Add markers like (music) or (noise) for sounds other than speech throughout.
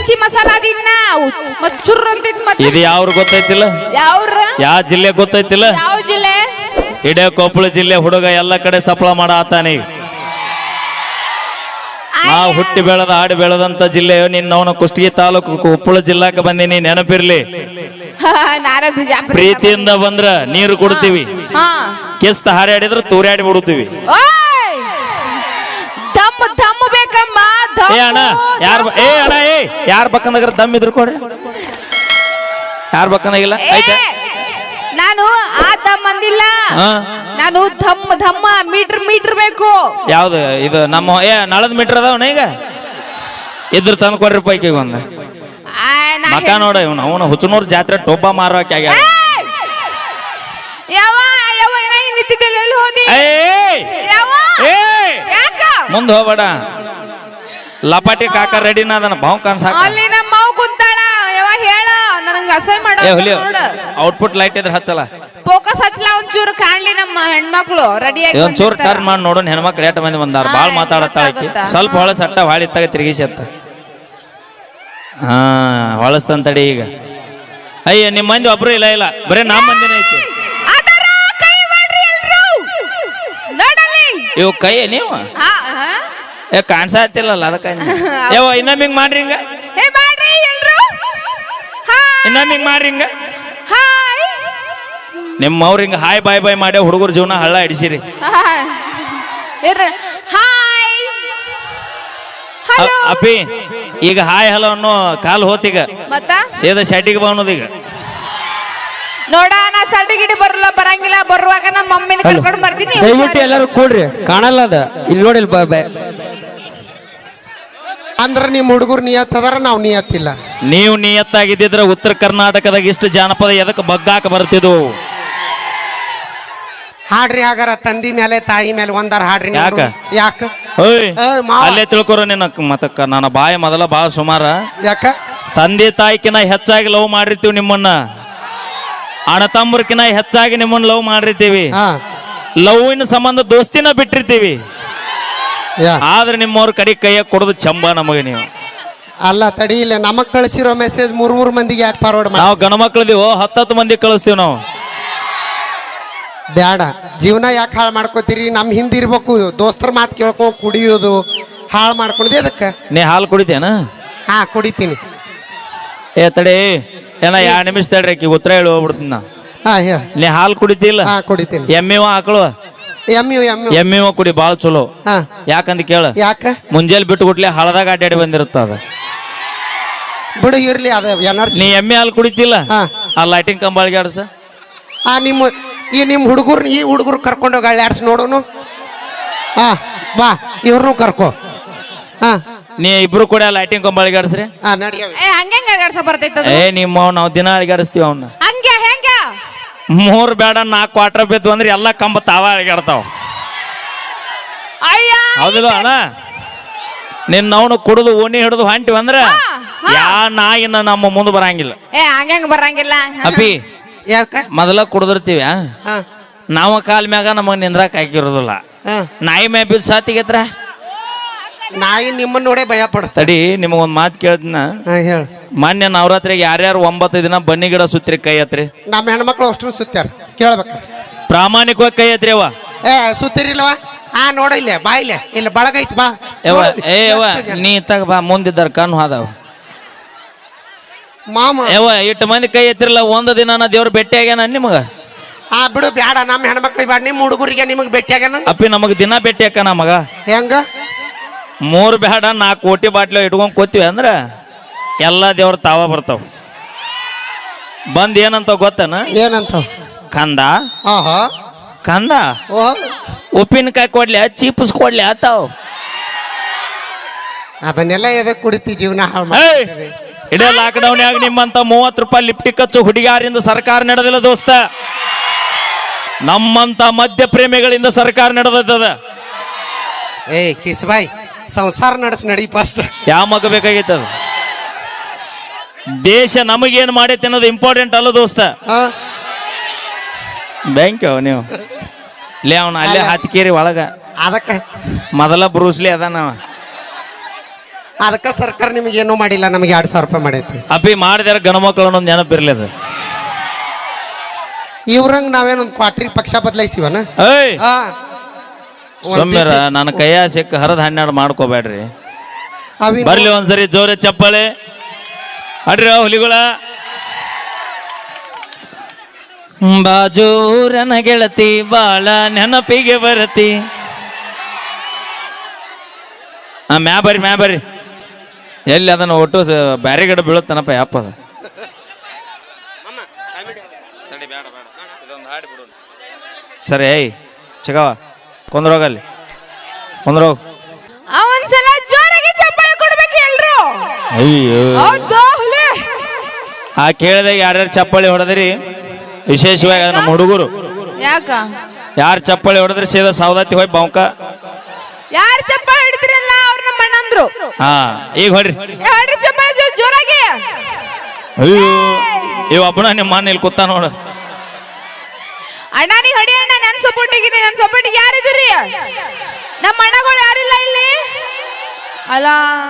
ಮಿರ್ಚಿ ಮಸಾಲ ದಿನ ಮತ್ ಚುರ್ ಅಂತೈತ್ ಇದು ಯಾವ್ರು ಗೊತ್ತೈತಿಲ್ಲ? ಯಾವ್ರ? ಯಾವ ಜಿಲ್ಲೆ ಗೊತ್ತೈತಿಲ್ಲ? ಯಾವ ಜಿಲ್ಲೆ? ಇಡೇ ಕೊಪ್ಪಳ ಜಿಲ್ಲೆ ಹುಡುಗ ಎಲ್ಲ ಕಡೆ ಸಫಲ ಮಾಡ ಆತಾನೆ. ನಾ ಹುಟ್ಟಿ ಬೆಳೆದ ಆಡಿ ಬೆಳೆದಂತ ಜಿಲ್ಲೆ ನಿನ್ನವನ ಕುಷ್ಟಗಿ ತಾಲೂಕು ಕೊಪ್ಪಳ ಜಿಲ್ಲಾಕ ಬಂದೀನಿ ನೆನಪಿರ್ಲಿ. ಬಿಜಾಪುರ. ಪ್ರೀತಿಯಿಂದ ಬಂದ್ರ ನೀರು ಕೊಡ್ತೀವಿ. ಕಿಸ್ತ ಹಾರಾಡಿದ್ರ ತೂರಾಡಿ ಬಿಡುತ್ತೀವಿ. ಓಯ್! ದಮ್ ದಮ್ ಬೇಕಮ್ಮ ದಮ್ ಏ ಅಣ್ಣ ಯಾರ ಏ ಅಣ್ಣ ಏ ಯಾರ್ ಬಕ್ಕಂದಾಗ ದಮ್ ಇದ್ರು ಕೊಡ್ರಿ. ಯಾರ ಬಕ್ಕಂದಾಗಿಲ್ಲ? ಆಯ್ತಾ ನಾನು ಆ ದಮ್ ಅಂದಿಲ್ಲ. ಹಾ. ನಾನು ಧಮ್ ಧಮ್ಮ ಮೀಟರ್ ಮೀಟರ್ ಬೇಕು. ಯಾವ್ದು ಇದು ನಮ್ಮ ಏ ನಳದ ಮೀಟರ್ ಅದಾವನ ಈಗ? ಇದ್ರ ತಂದು ಕೊಡ್ರಿ ಪೈಕಿಗೆ ಒಂದು. ಆ, ನಾ ಮಕ ನೋಡ ಇವನು ಅವನು ಹುಚ್ಚನೂರ್ ಜಾತ್ರೆ ಟೊಬ್ಬ ಮಾರೋಕೆ ಆಗ್ಯಾವ ಏಯ್! ಯಾವ ಯಾವ ಏನಾಗಿ ನಿಂತಿದ್ದಲ್ಲಿ ಎಲ್ಲಿ ಹೋದಿ? ಏಯ್! ಯಾವ ಏಯ್! ಯಾಕ? ಮುಂದ್ ಹೋಗ್ಬೇಡ. ಲಪಾಟಿ ಕಾಕ ರೆಡಿನ ಅದನ್ನ ಬಾವು ಕಾಣ್ಸಾಕ ಅಲ್ಲಿ ನಮ್ಮ ಮಾವು ಕುಂತಾಳ. ಯಾವ ಹೇಳ ನನಗೆ ಅಸಹ್ಯ ಮಾಡೋ ಏ ಹುಲಿ ಔಟ್ಪುಟ್ ಲೈಟ್ ಇದ್ರೆ ಹಚ್ಚಲ್ಲ. ಫೋಕಸ್ ಹಚ್ಚಲ ಒಂಚೂರು ಕಾಣ್ಲಿ ನಮ್ಮ ಹೆಣ್ಮಕ್ಳು ರೆಡಿ ಒಂದ್ ಚೂರು ಟರ್ನ್ ಮಾಡಿ ನೋಡೋಣ ಹೆಣ್ಮಕ್ಳು ಎಟ್ ಮಂದಿ ಬಂದಾರ. ಹಾ, ಬಾಳ್ ಮಾತಾಡತ್ತಾಳ ಆಕಿ. ಗೊತ್ತಾಗುತ್ತಾ? ಸ್ವಲ್ಪ ಹೊಳೆ ಸಟ್ಟ ಹೊಳಿ ಇತ್ತಾಗ ತಿರುಗಿಸಿ ಅತ್ತ ಹಾ ಹೊಳಸ್ತಂತಡಿ ಈಗ. ಅಯ್ಯ ನಿಮ್ಮ ಮಂದಿ ಒಬ್ರು ಇಲ್ಲ ಇಲ್ಲ. ಬರೇ ನಮ್ಮ ಮಂದಿನ ಐತಿ. ಅದರ ಕೈ ಮಾಡ್ರಿ ಎಲ್ರು. ನಡಲಿ. ಇವ್ ಕೈ ನೀವು? ಹಾ ಏ ಕಾಣ್ಸಾತಿಲ್ಲಲ್ಲ ಅಲ್ಲ (laughs) ಯಾವ ಇನ್ನೊಮ್ಮೆ ಹಿಂಗ್ ಮಾಡ್ರಿ ಹಿಂಗ. ಹೇ ಮಾಡ್ರಿ ಎಲ್ರು. ಹಾಯ್. ಇನ್ನೊಮ್ಮೆ ಹಿಂಗ್ ಮಾಡ್ರಿ ಹಿಂಗ. ಹಾಯ್. ನಿಮ್ಮ ಅವ್ರ ಹಿಂಗ ಹಾಯ್ ಬಾಯ್ ಬಾಯ್ ಮಾಡಿ ಹುಡುಗರ ಜೀವನ ಹಳ್ಳ ಹಿಡಿಸಿರಿ. ಹಾಯ್. ಇರ್ರಿ. ಹಾಯ್. ಹಲೋ ಅಪ್ಪಿ ಈಗ ಹಾಯ್ ಹಲೋ ಅನ್ನೋ ಕಾಲ್ ಹೋತೀಗ ಮತ್ತ? ಸೇದ ಶಟಿಗೆ ಬನ್ನೋದು ಈಗ. ನೋಡ ನಾ ಸರ್ಟಿಫಿಕೇಟ್ ಬರಲ್ಲ ಬರಂಗಿಲ್ಲ ಬರುವಾಗ ನಮ್ಮ ಮಮ್ಮಿನ ಕರ್ಕೊಂಡು ಬರ್ತೀನಿ. ದಯವಿಟ್ಟು ಎಲ್ಲರೂ ಕೂಡ್ರಿ ಕಾಣಲ್ಲ ಅದ. ಇಲ್ಲಿ ನೋಡಿ ಅಂದ್ರ ನಿಮ್ ಹುಡುಗರು ನಿಯತ್ ಅದಾರ ನಾವ್ ನಿಯತ್ತಿಲ್ಲ. ನೀವು ನಿಯತ್ತಾಗಿದ್ದಿದ್ರೆ ಉತ್ತರ ಕರ್ನಾಟಕದಾಗ ಇಷ್ಟು ಜಾನಪದ ಎದಕ್ಕೆ ಬಗ್ಗಾಕ ಬರ್ತಿದ್ವು? ಹಾಡ್ರಿ ಹಾಗಾರ ತಂದಿ ಮೇಲೆ ತಾಯಿ ಮೇಲೆ ಒಂದಾರ ಹಾಡ್ರಿ ಯಾಕ? ಯಾಕ? ಓಯ್ ಏ, ಮಾವ. ಅಲ್ಲೇ ತಿಳ್ಕೊರ ನಿನ್ನ ಮತಕ್ಕ ನನ್ನ ಬಾಯಿ ಮೊದಲ ಬಾ ಸುಮಾರ. ಯಾಕ? ತಂದೆ ತಾಯಿಕಿನ ಹೆಚ್ಚಾಗಿ ಲವ್ ಮಾಡಿರ್ತೀವಿ ನಿಮ್ಮನ್ನ. ಅಣ್ಣ ತಮ್ಮರ್ಕಿನ ಹೆಚ್ಚಾಗಿ ನಿಮ್ಮನ್ನ ಲವ್ ಮಾಡಿರ್ತೀವಿ. ಲವ್ ಇನ್ ಸಂಬಂಧ ದೋಸ್ತಿನ ಬಿಟ್ಟಿರ್ತೀವಿ. ಯಾ ಆದ್ರೆ ನಿಮ್ಮವ್ರ ಕಡೆ ಕೈಯಾಗ ಕೊಡೋದು ಚಂಬ ನಮಗೆ ನೀವು. ಅಲ್ಲ ತಡಿ ಇಲ್ಲ ನಮಗ್ ಕಳಿಸಿರೋ ಮೆಸೇಜ್ ಮೂರ್ ಮೂರ್ ಮಂದಿಗೆ ಯಾಕೆ ಫಾರ್ವರ್ಡ್ ಮಾಡಿ ನಾವು ಗಣ ಮಕ್ಳದೀವು ಹತ್ತತ್ತು ಮಂದಿ ಕಳಿಸ್ತೀವಿ ನಾವು. ಬೇಡ ಜೀವನ ಯಾಕೆ ಹಾಳು ಮಾಡ್ಕೋತೀರಿ? ನಮ್ ಹಿಂದೆ ಇರ್ಬೇಕು ದೋಸ್ತರ ಮಾತು ಕೇಳ್ಕೊಂಡು ಕುಡಿಯೋದು ಹಾಳು ಮಾಡ್ಕೊಂಡ್ ಅದಕ್ಕೆ. ನೀ ಹಾಲು ಕುಡಿತೇನ ಹಾ ಕುಡಿತೀನಿ. ಏ ತಡಿ ಏನ ಎರಡು ನಿಮಿಷ ತಡ್ರಿ ಆಕಿ ಉತ್ತರ ಹೇಳಿ ಹೋಗ್ಬಿಡ್ತೀನಿ ನಾ. ಹಾ ಹೇಳ. ನೀ ಹಾಲು ಕುಡಿತಿಲ್ಲ ಹಾ ಕುಡಿತೀನಿ. ಎಮ್ಮೆ ಆಕಳು ಎಂ ಎಮ್ಮಿ. ಎಂ ಯು ಎಮ್ಮಿವ ಕುಡಿ ಬಾಳ ಚಲೋ. ಹಾ. ಯಾಕಂತ ಕೇಳ? ಯಾಕ? ಮುಂಜಾನೆ ಬಿಟ್ಟು ಗುಟ್ಲೆ ಹಳದಾಗ ಅಡ್ಡಾಡಿ ಬಂದಿರುತ್ತ ಅದ. ಬಿಡು ಇರ್ಲಿ ಅದ ಎನರ್ಜಿ. ನೀ ಎಮ್ಮೆ ಹಾಲು ಕುಡಿತಿಲ್ಲ? ಹಾ. ಆ ಲೈಟಿಂಗ್ ಕಂಬಳಿಗೆ ಆಡ್ಸ ಆ ನಿಮ್ಮ ಈ ನಿಮ್ಮ ಹುಡುಗರು ಈ ಹುಡುಗರು ಕರ್ಕೊಂಡೋಗಿ ಅಳ್ಳಾಡ್ಸಿ ನೋಡೋನು? ಹಾ ಬಾ ಇವ್ರನ್ನೂ ಕರ್ಕೋ. ಹಾ. ನೀ ಇಬ್ರು ಕೂಡ ಲೈಟಿಂಗ್ ಕಂಬಳಿಗೆ ಆಡ್ಸ್ರಿ ಹಾ ನಡಿಯ ಏ ಹಂಗೆ ಅಗಾಡ್ಸ ಬರ್ತೈತದ ಏ ನಿಮ್ಮ ನಾವು ದಿನ ಅಳಿಗಾಡಿಸ್ತೀವಿ ಅವನ್ನ ಹಂಗೆ ಹೆಂಗ ಮೂರ್ ಬೇಡ ನಾಲ್ಕು ಕ್ವಾರ್ಟರ್ ಬಿದ್ದು ಅಂದ್ರೆ ಎಲ್ಲ ಕಂಬ ತಾವ ಅಳಿಗಾಡ್ತಾವ ಅಯ್ಯ ಹೌದಿಲ್ಲ ಅಣ್ಣ? ನಿನ್ನ ಅವನು ಕುಡಿದು ಓಣಿ ಹಿಡಿದು ಹೊಂಟಿವಿ ಅಂದ್ರ ಯಾ ನಾಯಿನ ನಮ್ಮ ಮುಂದೆ ಬರಂಗಿಲ್ಲ. ಏ ಹಂಗ ಬರಂಗಿಲ್ಲ. ಅಪ್ಪಿ ಯಾಕ ಮೊದಲ ಕುಡಿದಿರ್ತೀವಿ ನಾವು ಕಾಲ್ ಮ್ಯಾಗ ನಮಗ್ ನಿಂದ್ರಾಕ್ ಹಾಕಿರೋದಿಲ್ಲ. ನಾಯಿ ಮ್ಯಾಗ ಬಿದ್ದು ಸಾತಿಗೆತ್ರ ನಾಯಿ ನಿಮ್ಮನ್ನ ನೋಡೇ ಭಯ ಪಡ್ತಡಿ ನಿಮಗೊಂದ್ ಮಾತು ಕೇಳದ್ನ? ಹೇಳ. ಮೊನ್ನೆ ನವರಾತ್ರಿಗೆ ಯಾರ್ಯಾರು ಒಂಬತ್ತು ದಿನ ಬನ್ನಿ ಗಿಡ ಸುತ್ತಿರಿ ಕೈ ಹತ್ರಿ ನಮ್ಮ ಹೆಣ್ಮಕ್ಳು ಅಷ್ಟು ಸುತ್ತಾರ ಕೇಳ್ಬೇಕ. ಪ್ರಾಮಾಣಿಕವಾಗಿ ಕೈ ಹತ್ರಿ ಅವ ಏ ಸುತ್ತಿರಿಲ್ವಾ ಹಾ ನೋಡ ಇಲ್ಲೇ ಬಾ ಇಲ್ಲೇ ಇಲ್ಲ ಬಳಗೈತ್ ಬಾ. ಯವ್ವ ನೋಡು, ಏ ಯವ ಎಷ್ಟು ಜನ. ನೀ ತಗ ಬಾ ಮುಂದಿದ್ದಾರ ಕಣ್ಣು ಹಾದವ. ಮಾಮ. ಏವ ಇಟ್ಟು ಮಂದಿ ಕೈ ಎತ್ತಿರಲ್ಲ ಒಂದು ದಿನ ನಾ ದೇವ್ರ ಭೇಟಿ ಆಗ್ಯಾನ ನಿಮಗ? ಆ ಬಿಡು ಬ್ಯಾಡ ನಮ್ಮ ಹೆಣ್ಮಕ್ಳಿಗೆ ಬ್ಯಾಡ ನಿಮ್ಮ ಹುಡುಗರಿಗೆ ನಿಮಗೆ ಆಗ್ಯಾನ? ಅಪ್ಪಿ ನಮಗ್ ದಿನ ಭೇಟಿ ಹಾಕ ನಮಗ ಹೆಂಗ? ಮೂರ್ ಬೇಡ ನಾಲ್ಕು ಕೋಟಿ ಬಾಟ್ಲಿ ಇಟ್ಕೊಂಡು ಕೂತೀವಿ ಅಂದ್ರೆ ಎಲ್ಲ ದೇವ್ರ ತಾವ ಬರ್ತಾವ. ಬಂದ್ ಏನಂತ ಗೊತ್ತನ? ಏನಂತ? ಕಂದ. ಆಹಾ. ಕಂದ? ಉಪ್ಪಿನಕಾಯಿ ಕೊಡ್ಲಿ ಚೀಪ್ಸ್ ಕೊಡ್ಲಿ ಆತಾವ್. ಅದನ್ನೆಲ್ಲ ಎದೆ ಕುಡಿತಿ ಜೀವನ ಹಾಳು ಏಯ್! ಮಾಡಿ ಇಡೀ ಲಾಕ್ಡೌನ್ ಆಗ ನಿಮ್ಮಂತ ಮೂವತ್ತು ರೂಪಾಯಿ ಲಿಪ್ಟಿಕ್ ಕಚ್ಚು ಹುಡುಗಾರಿಂದ ಸರ್ಕಾರ ನಡೆದಿಲ್ಲ ದೋಸ್ತ. ನಮ್ಮಂತ ಮದ್ಯ ಪ್ರೇಮಿಗಳಿಂದ ಸರ್ಕಾರ ನಡೆದದ ಏ ಕಿಸ್ಬಾಯ್. ಸಂಸಾರ ನಡೆಸಿ ನಡಿ ಫಸ್ಟ್ ಯಾವ ಮಗ ಬೇಕಾಗಿತ್ತು ಅದು? ದೇಶ ನಮಗೇನು ಮಾಡೈತೆ ಅನ್ನೋದು ಇಂಪಾರ್ಟೆಂಟ್ ಅಲ್ಲ ದೋಸ್ತ. ಬ್ಯಾಂಕ್ ನೀವು. ಲೇ ಅವನ ಅಲ್ಲೇ ಹತ್ತಿಕೇರಿ ಒಳಗ. ಅದಕ್ಕೆ ಮೊದಲ ಬ್ರೂಸ್ಲಿ ಅದ ನಾವ ಅದಕ್ಕೆ ಸರ್ಕಾರ ನಿಮಗೆ ಏನೂ ಮಾಡಿಲ್ಲ ನಮಗೆ ಎರಡ್ ಸಾವಿರ ರೂಪಾಯಿ ಮಾಡೈತಿ ಅಪ್ಪಿ ಮಾಡಿದಾರ ಗಣಮಕ್ಕಳು ಅನ್ನೋದು ನೆನಪಿರ್ಲಿ ಅದು. ಇವ್ರಂಗ್ ನಾವೇನೊಂದು ಕ್ವಾಟ್ರಿ ಪಕ್ಷ ಬದಲಾಯಿಸಿವನ? ಏಯ್! ಹಾ. ಸೊಮ್ಮೆರ ನನ್ನ ಕೈಯ ಸಿಕ್ಕ ಹರದ ಹನ್ನೆರಡು ಮಾಡ್ಕೋಬೇಡ್ರಿ. ಅವಿ ಬರ್ಲಿ ಒಂದ್ಸರಿ ಜೋರ ಚಪ್ಪಳೆ. ಅಡ್ರಿ ಹುಲಿಗಳ. ಬಾಜೂರನ ಗೆಳತಿ ಬಾಳ ನೆನಪಿಗೆ ಬರತಿ. ಆ ಮ್ಯಾ ಬರ್ರಿ ಮ್ಯಾ ಬರ್ರಿ. ಎಲ್ಲಿ ಅದನ್ನ ಒಟ್ಟು ಬ್ಯಾರೆ ಗಿಡ ಬೀಳುತ್ತನಪ್ಪ ಯಾಪ ಅದ ಸರಿ ಏಯ್ ಚಿಗವ ಕೊಂದ್ರೋಗಲ್ಲಿ. ಕುಂದ್ರೋಗ. ಒಂದ್ಸಲ ಜೋರಾಗಿ ಚಪ್ಪಾಳೆ ಕೊಡ್ಬೇಕು ಎಲ್ರು. ಅಯ್ಯೋ ಹೌದಾ ಹುಲಿ? ಆ ಕೇಳಿದಾಗ ಯಾರ್ಯಾರು ಚಪ್ಪಾಳಿ ಹೊಡೆದ್ರಿ? ವಿಶೇಷವಾಗಿ ನಮ್ಮ ಹುಡುಗರು. ಯಾಕ? ಯಾರು ಚಪ್ಪಳಿ ಹೊಡೆದ್ರಿ ಸೀದಾ ಸೌದತ್ತಿ ಹೋಗಿ ಬಾವ್ಕ? ಯಾರು ಚಪ್ಪಾಳೆ ಹಿಡಿದ್ರಲ್ಲ ಅವ್ರ ನಮ್ಮ ಅಣ್ಣಂದ್ರು. ಹಾ ಈಗ ಹೊಡ್ರಿ. ಹೊಡ್ರಿ ಚಪ್ಪಾಳೆ ಜೋರಾಗಿ. ಅಯ್ಯೋ. ಇವ ಒಬ್ಬನ ನಿಮ್ಮ ಮನೆಯಲ್ಲಿ ಕೂತ ನೋಡು. ಅಣ್ಣ ನೀ ಹೊಡಿ ಅಣ್ಣ ನನ್ ಸಪೋರ್ಟಿಗೆ ನನ್ ಸಪೋರ್ಟ್ ಯಾರಿದ್ರಿ ನಮ್ಮ ಅಣ್ಣಗಳು ಯಾರಿಲ್ಲ ಇಲ್ಲಿ? ಅಲ್ಲ.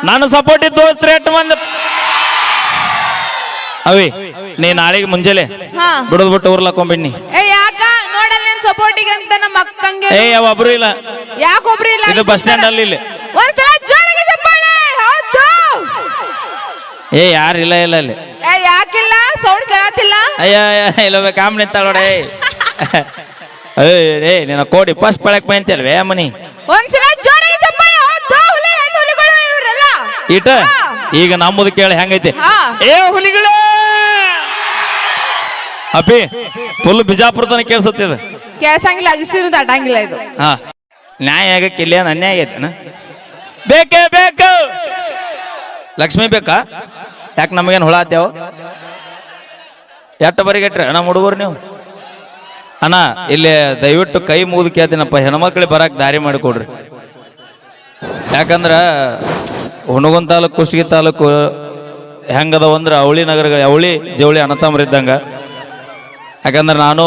ನಾನು ಸಪೋರ್ಟ್ ಇದ್ದು ಸ್ಟ್ರೇಟ್ ಮಂದಿ. ಅವಿ ನೀ ನಾಳೆಗೆ ಮುಂಜಾನೆ ಹಾ. ಬಿಡದ್ ಬಿಟ್ಟು ಊರ್ಲಕ್ಕೊಂಬಿಡ್ನಿ ಏ ಯಾಕ? ನೋಡಲ್ಲ ನಿನ್ ಸಪೋರ್ಟಿಗೆ ಅಂತ ನಮ್ಮ ಅಕ್ಕಂಗೆ ಏ ಯಾವ ಒಬ್ರು ಇಲ್ಲ. ಯಾಕೊಬ್ರು ಇಲ್ಲ? ಇದು ಬಸ್ ಸ್ಟ್ಯಾಂಡ್ ಅಲ್ಲಿ ಇಲ್ಲಿ. ಒಂದ್ಸಲ ಜೋರಾಗಿ ಚಪ್ಪಾಳೆ. ಹೌದು. ಏ ಯಾರು ಇಲ್ಲ ಇಲ್ಲ ಅಲ್ಲಿ. ಏ ಯಾಕಿಲ್ಲ? ಸೌಂಡ್ ಕೇಳತ್ತಿಲ್ಲ? ಅಯ್ಯ ಅಯ್ಯ ಇಲ್ಲ ಕಾಮ್ ನಿಂತಾಳ ನೋಡ ಏ ಏ ನಿನ್ನ ಕೋಡಿ ಫಸ್ಟ್ ಪಳಕ್ ಬಂತಲ್ವೇ ಮನಿ? ಒಂದ್ಸಲ ಜೋರಾಗಿ ಚಪ್ಪಾಳೆ ಹೌದು ಹುಲಿ ಹೆಣ್ಣು ಹುಲಿಗಳು ಇವರೆಲ್ಲ. ಈಟ ಈಗ ನಮ್ಮದು ಕೇಳಿ ಹೆಂಗೈತಿ? ಹಾ. ಏ ಹುಲಿಗಳೇ! ಅಪ್ಪಿ ಫುಲ್ ಬಿಜಾಪುರ ತನಕ ಕೇಳಿಸತ್ತಿದ ಕೇಳ್ಸಂಗಿಲ್ಲ ಅಗಿಸಿರು ದಾಟಂಗಿಲ್ಲ ಇದು. ಹಾ. ನ್ಯಾಯ ಆಗಕ್ಕೆ ಇಲ್ಲ ಏನು ಅನ್ಯಾಯ ಆಗೈತೆನ ಬೇಕೇ ಬೇಕು! ಲಕ್ಷ್ಮಿ ಬೇಕಾ? ಯಾಕೆ ನಮಗೇನು ಹುಳ ಆತ್ಯಾವ? ಎಟ್ಟ ಬರಿಗೆಟ್ರಿ ನಮ್ಮ ಹುಡುಗರು ನೀವು? ಅಣ್ಣ, ಇಲ್ಲಿ ದಯವಿಟ್ಟು ಕೈ ಮುಗಿದು ಕೇಳ್ತೀನಪ್ಪ, ಹೆಣ್ಮಕ್ಳಿಗೆ ಬರಕ್ಕೆ ದಾರಿ ಮಾಡಿಕೊಡ್ರಿ ಯಾಕಂದ್ರ, ಹುಣಗುನ್ ತಾಲೂಕು ಕುಷ್ಟಗಿ ತಾಲೂಕು ಹೆಂಗದವ ಅಂದ್ರೆ ಅವಳಿ ನಗರಗಳು, ಅವಳಿ ಜವಳಿ ಅಣ್ಣತಮ್ಮರಿದ್ದಂಗ ಯಾಕಂದ್ರೆ ನಾನು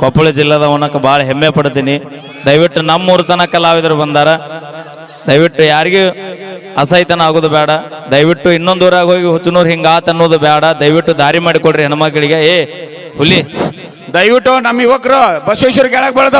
ಕೊಪ್ಪಳ ಜಿಲ್ಲಾದವನಕ್ಕೆ ಭಾಳ ಹೆಮ್ಮೆ ಪಡ್ತೀನಿ. ದಯವಿಟ್ಟು ನಮ್ಮೂರ ತನಕ ಕಲಾವಿದರು ಬಂದಾರ. ದಯವಿಟ್ಟು ಯಾರಿಗೂ ಅಸಹಿತನ ಆಗೋದು ಬೇಡ. ದಯವಿಟ್ಟು ಇನ್ನೊಂದು ಊರಾಗ ಹೋಗಿ ಹುಚ್ಚನೂರು ಹಿಂಗಾತ ಅನ್ನೋದು ಬೇಡ. ದಯವಿಟ್ಟು ದಾರಿ ಮಾಡಿಕೊಡ್ರಿ ಹೆಣ್ಮಕ್ಳಿಗೆ. ಏ, ಹುಲಿ. ದಯವಿಟ್ಟು ನಮ್ಮ ಯುವಕರು ಬಸವೇಶ್ವರ ಕೆಳಗೆ ಬೆಳೆದ